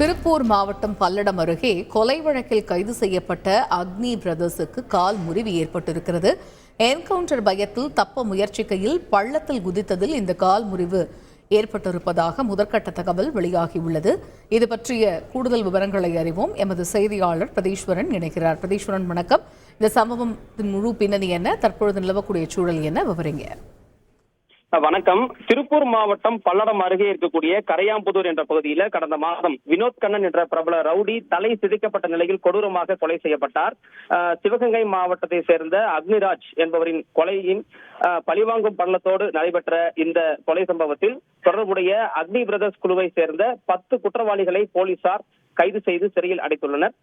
திருப்பூர் மாவட்டம் பல்லடம் அருகே கொலை வழக்கில் கைது செய்யப்பட்ட அக்னி பிரதர்ஸுக்கு கால் முறிவு ஏற்பட்டிருக்கிறது. என்கவுண்டர் பயத்தில் தப்ப முயற்சிக்கையில் பள்ளத்தில் குதித்ததில் இந்த கால் முறிவு ஏற்பட்டிருப்பதாக முதற்கட்ட தகவல் வெளியாகியுள்ளது. இது பற்றிய கூடுதல் விவரங்களை அறிவோம். எமது செய்தியாளர் பிரதீஸ்வரன் இணைகிறார். பிரதீஸ்வரன் வணக்கம். இந்த சம்பவத்தின் முழு பின்னணி என்ன? தற்பொழுது நிலவக்கூடிய சூழல் என்ன? விவரிங்க. வணக்கம். திருப்பூர் மாவட்டம் பல்லடம் அருகே இருக்கக்கூடிய கரையாம்புதூர் என்ற பகுதியில கடந்த மாதம் வினோத் கண்ணன் என்ற பிரபல ரவுடி தலை சிதைக்கப்பட்ட நிலையில் கொடூரமாக கொலை செய்யப்பட்டார். சிவகங்கை மாவட்டத்தை சேர்ந்த அக்னிராஜ் என்பவரின் கொலையின் பழிவாங்கும் பள்ளத்தோடு நடைபெற்ற இந்த கொலை சம்பவத்தில் தொடர்புடைய அக்னி பிரதர்ஸ் குழுவை சேர்ந்த பத்து குற்றவாளிகளை போலீசார் கைது செய்து சிறையில் அடைத்துள்ளனர்.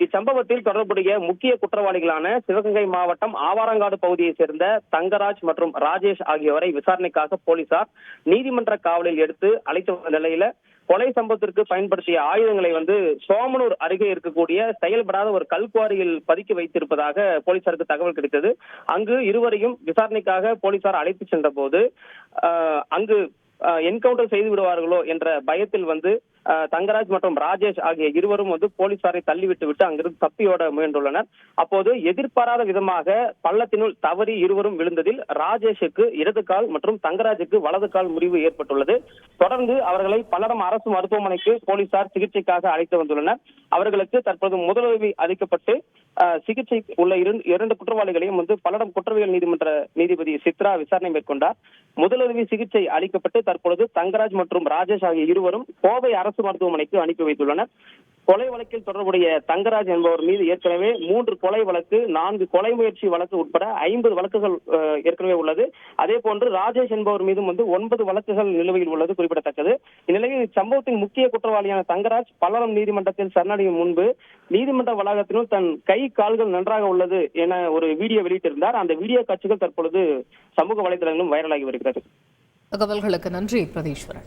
இச்சம்பவத்தில் தொடர்புடைய முக்கிய குற்றவாளிகளான சிவகங்கை மாவட்டம் ஆவாரங்காடு பகுதியைச் சேர்ந்த தங்கராஜ் மற்றும் ராஜேஷ் ஆகியோரை விசாரணைக்காக போலீசார் நீதிமன்ற காவலில் எடுத்து அழைத்து வந்த நிலையில கொலை சம்பவத்திற்கு பயன்படுத்திய ஆயுதங்களை வந்து சோமனூர் அருகே இருக்கக்கூடிய செயல்படாத ஒரு கல்குவாரியில் பதுக்கி வைத்திருப்பதாக போலீசாருக்கு தகவல் கிடைத்தது. அங்கு இருவரையும் விசாரணைக்காக போலீசார் அழைத்து சென்ற போது ஆஹ், அங்கு என்கவுண்டர் செய்து விடுவார்களோ என்ற பயத்தில் வந்து தங்கராஜ் மற்றும் ராஜேஷ் ஆகிய இருவரும் வந்து போலீசாரை தள்ளிவிட்டு விட்டு அங்கிருந்து தப்பியோட முயன்றுள்ளனர். அப்போது எதிர்பாராத விதமாக பள்ளத்தினுள் தவறி இருவரும் விழுந்ததில் ராஜேஷுக்கு இடது கால் மற்றும் தங்கராஜுக்கு வலது கால் முறிவு ஏற்பட்டுள்ளது. தொடர்ந்து அவர்களை பல்லடம் அரசு மருத்துவமனைக்கு போலீசார் சிகிச்சைக்காக அழைத்து வந்துள்ளனர். அவர்களுக்கு தற்போது முதலுதவி அளிக்கப்பட்டு சிகிச்சை உள்ள இரண்டு குற்றவாளிகளையும் வந்து பல்லடம் குற்றவியல் நீதிமன்ற நீதிபதி சித்ரா விசாரணை மேற்கொண்டார். முதலுதவி சிகிச்சை அளிக்கப்பட்டு தற்பொழுது தங்கராஜ் மற்றும் ராஜேஷ் ஆகிய இருவரும் கோவை அரசு அரசு மருத்துவமனைக்கு அனுப்பி வைத்துள்ளனர். கொலை வழக்கில் தொடர்புடைய தங்கராஜ் என்பவர் மீது ஏற்கனவே மூன்று கொலை வழக்கு நான்கு கொலை முயற்சி வழக்கு உட்பட ஐம்பது வழக்குகள் ஏற்கனவே உள்ளது. அதே போன்று ராஜேஷ் என்பவர் மீதும் வந்து ஒன்பது வழக்குகள் நிலுவையில் உள்ளது குறிப்பிடத்தக்கது. இந்நிலையில் இச்சம்பவத்தின் முக்கிய குற்றவாளியான தங்கராஜ் பல்லடம் நீதிமன்றத்தில் சரணடையும் முன்பு நீதிமன்ற வளாகத்தினுள் தன் கை கால்கள் நன்றாக உள்ளது என ஒரு வீடியோ வெளியிட்டிருந்தார். அந்த வீடியோ காட்சிகள் தற்பொழுது சமூக வலைதளங்களும் வைரலாகி வருகிறது. தகவல்களுக்கு நன்றி பிரதீஸ்வரன்.